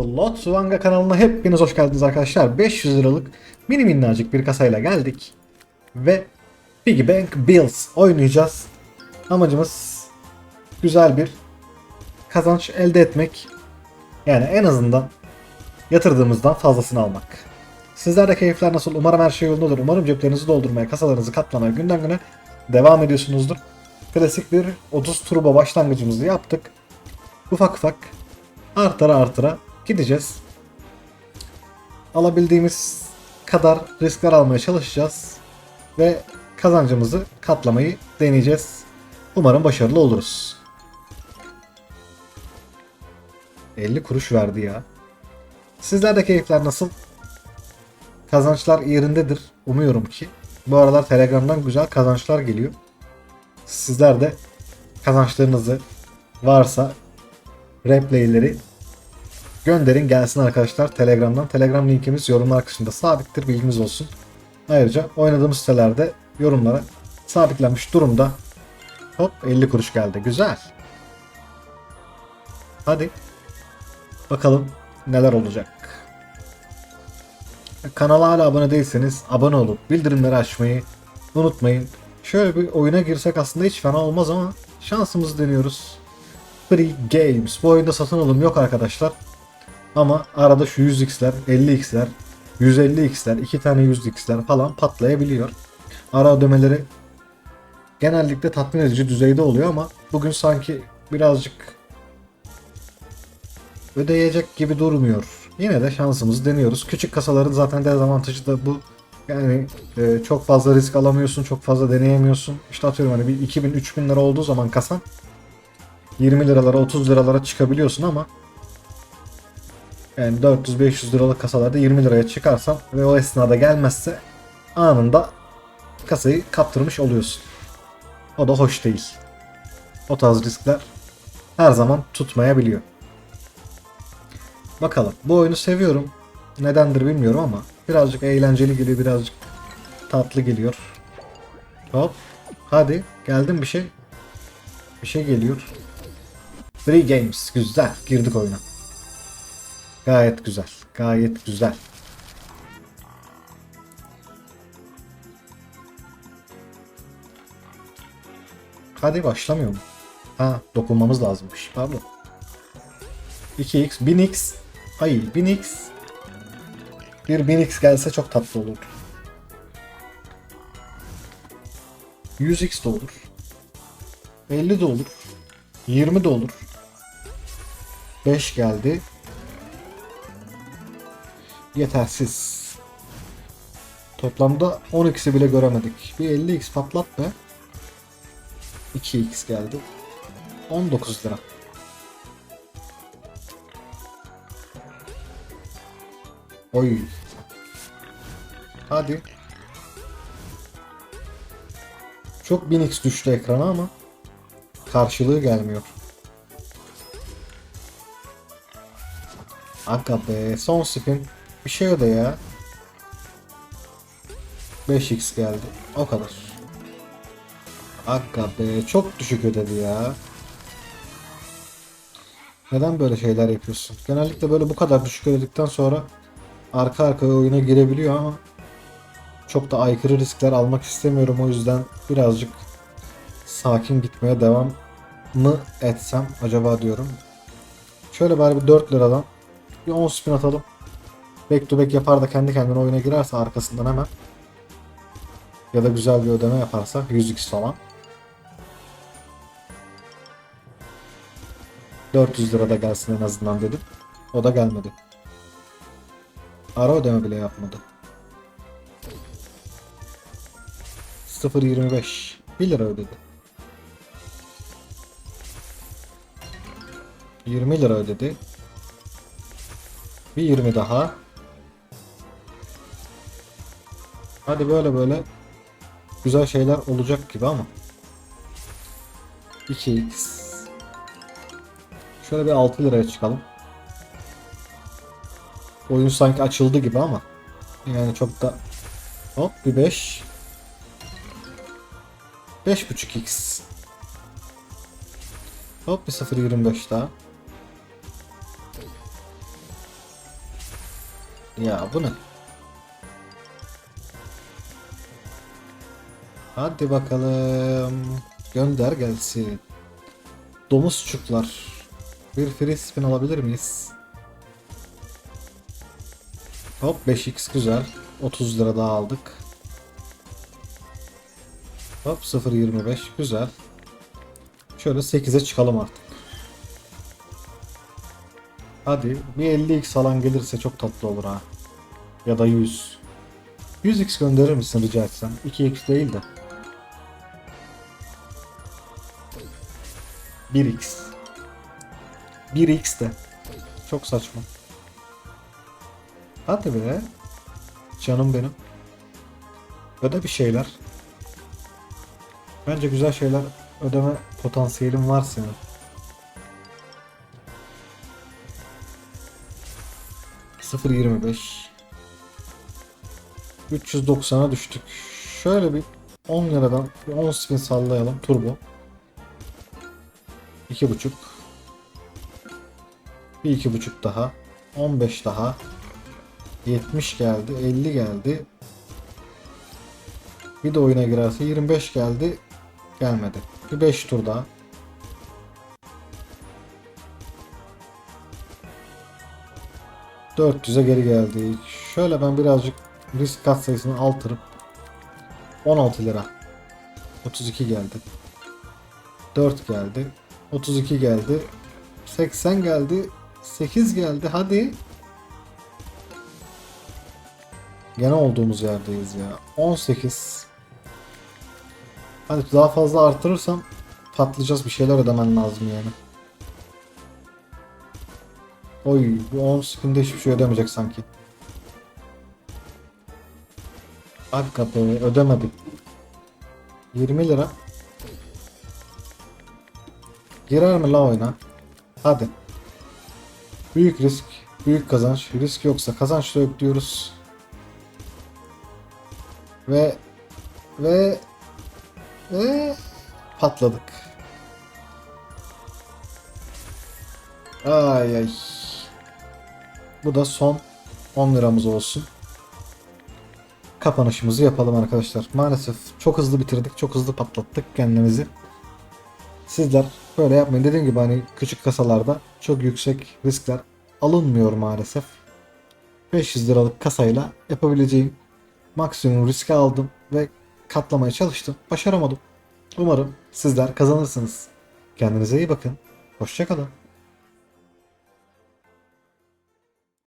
Lot Svanga kanalına hepiniz hoş geldiniz arkadaşlar. 500 liralık mini minnacık bir kasayla geldik. Ve Piggy Bank Bills oynayacağız. Amacımız güzel bir kazanç elde etmek. Yani en azından yatırdığımızdan fazlasını almak. Sizlerde keyifler nasıl? Umarım her şey yolundadır. Umarım ceplerinizi doldurmaya, kasalarınızı katlamaya günden güne devam ediyorsunuzdur. Klasik bir 30 turbo başlangıcımızı yaptık. Ufak ufak artıra artıra gideceğiz. Alabildiğimiz kadar riskler almaya çalışacağız. Ve kazancımızı katlamayı deneyeceğiz. Umarım başarılı oluruz. 50 kuruş verdi ya. Sizlerde keyifler nasıl? Kazançlar yerindedir. Umuyorum ki. Bu aralar Telegram'dan güzel kazançlar geliyor. Sizler de kazançlarınızı varsa replayleri gönderin gelsin arkadaşlar Telegram'dan. Telegram linkimiz yorumlar kısmında sabittir bilginiz olsun. Ayrıca oynadığımız sitelerde yorumlara sabitlenmiş durumda. Hop 50 kuruş geldi. Güzel. Hadi. Bakalım neler olacak. Kanala hala abone değilseniz abone olup bildirimleri açmayı unutmayın. Şöyle bir oyuna girsek aslında hiç fena olmaz ama şansımızı deniyoruz. Free Games. Bu oyunda satın alım yok arkadaşlar. Ama arada şu 100x'ler, 50x'ler, 150x'ler, 2 tane 100x'ler falan patlayabiliyor. Ara ödemeleri genellikle tatmin edici düzeyde oluyor ama bugün sanki birazcık ödeyecek gibi durmuyor. Yine de şansımızı deniyoruz. Küçük kasaların zaten dezavantajı da bu. Yani e, çok fazla risk alamıyorsun, çok fazla deneyemiyorsun. İşte atıyorum hani bir 2000-3000 lira olduğu zaman kasan 20 liralara 30 liralara çıkabiliyorsun ama yani 400-500 liralık kasalarda 20 liraya çıkarsan ve o esnada gelmezse anında kasayı kaptırmış oluyorsun. O da hoş değil. O tarz riskler her zaman tutmayabiliyor. Bakalım. Bu oyunu seviyorum. Nedendir bilmiyorum ama birazcık eğlenceli geliyor, birazcık tatlı geliyor. Hop. Hadi. Geldim bir şey. Bir şey geliyor. Free Games. Güzel. Girdik oyuna. Gayet güzel. Gayet güzel. Hadi başlamıyor mu? Ha dokunmamız lazımmış. Pardon. 2x, 1000x. Ay 1000x. Bir 1000x gelse çok tatlı olur. 100x de olur. 50 de olur. 20 de olur. 5 geldi. Yetersiz. Toplamda 10x'i bile göremedik. Bir 50x patlat be. 2x geldi. 19 lira. Oy. Hadi. Çok 1000x düştü ekrana ama karşılığı gelmiyor. Aga be son spin bir şey öde ya. 5x geldi. O kadar. Aga be çok düşük ödedi ya. Neden böyle şeyler yapıyorsun? Genellikle böyle bu kadar düşük ödedikten sonra arka arkaya oyuna girebiliyor ama çok da aykırı riskler almak istemiyorum o yüzden birazcık sakin gitmeye devam mı etsem acaba diyorum. Şöyle bari bir 4 liradan bir 10 spin atalım. Back to back yapar da kendi kendine oyuna girerse arkasından hemen. Ya da güzel bir ödeme yaparsa 100x falan. 400 lira da gelsin en azından dedim. O da gelmedi. Ara ödeme bile yapmadı. 0.25 1 lira ödedi. 20 lira ödedi. Bir 20 daha. Hadi böyle böyle güzel şeyler olacak gibi ama. 2x. Şöyle bir 6 liraya çıkalım. Oyun sanki açıldı gibi ama. Yani çok da hop bir 5. 5.5x. Hop bir 0.25 daha. Ya bu ne? Hadi bakalım. Gönder gelsin. Domuzçuklar. Bir free spin alabilir miyiz? Hop 5x güzel. 30 lira daha aldık. Hop 0.25 güzel. Şöyle 8'e çıkalım artık. Hadi bir 50x falan gelirse çok tatlı olur ha. Ya da 100. 100x gönderir misin rica etsem? 2x değil de. 1x. 1x de. Çok saçma. Hadi be. Canım benim. Öde bir şeyler. Bence güzel şeyler ödeme potansiyelim var senin. Sıfır yirmi beş. 390'a düştük. Şöyle bir 10 liradan bir 10 spin sallayalım turbo. 2.5 Bir iki buçuk daha. 15 daha. 70 geldi 50 geldi. Bir de oyuna girerse 25 geldi. Gelmedi. Bir 5 tur daha. ...400'e geri geldik. Şöyle ben birazcık risk kat sayısını artırıp 16 lira. 32 geldi. 4 geldi 32 geldi. 80 geldi. 8 geldi. Hadi. Gene olduğumuz yerdeyiz ya. 18 Hadi daha fazla artırırsam patlayacağız. Bir şeyler ödemen lazım yani. Oy bu 10 spinde hiçbir şey ödemeyecek sanki. Hakika be ödemedik. 20 lira Girer mi la oyuna? Hadi. Büyük risk, büyük kazanç. Risk yoksa kazanç da yok diyoruz. Ve ve ve patladık. Ay ay. Bu da son 10 liramız olsun. Kapanışımızı yapalım arkadaşlar. Maalesef çok hızlı bitirdik. Çok hızlı patlattık kendimizi. Sizler böyle yapmayın. Dediğim gibi hani küçük kasalarda çok yüksek riskler alınmıyor maalesef. 500 liralık kasayla yapabileceğim maksimum riski aldım ve katlamaya çalıştım. Başaramadım. Umarım sizler kazanırsınız. Kendinize iyi bakın. Hoşçakalın.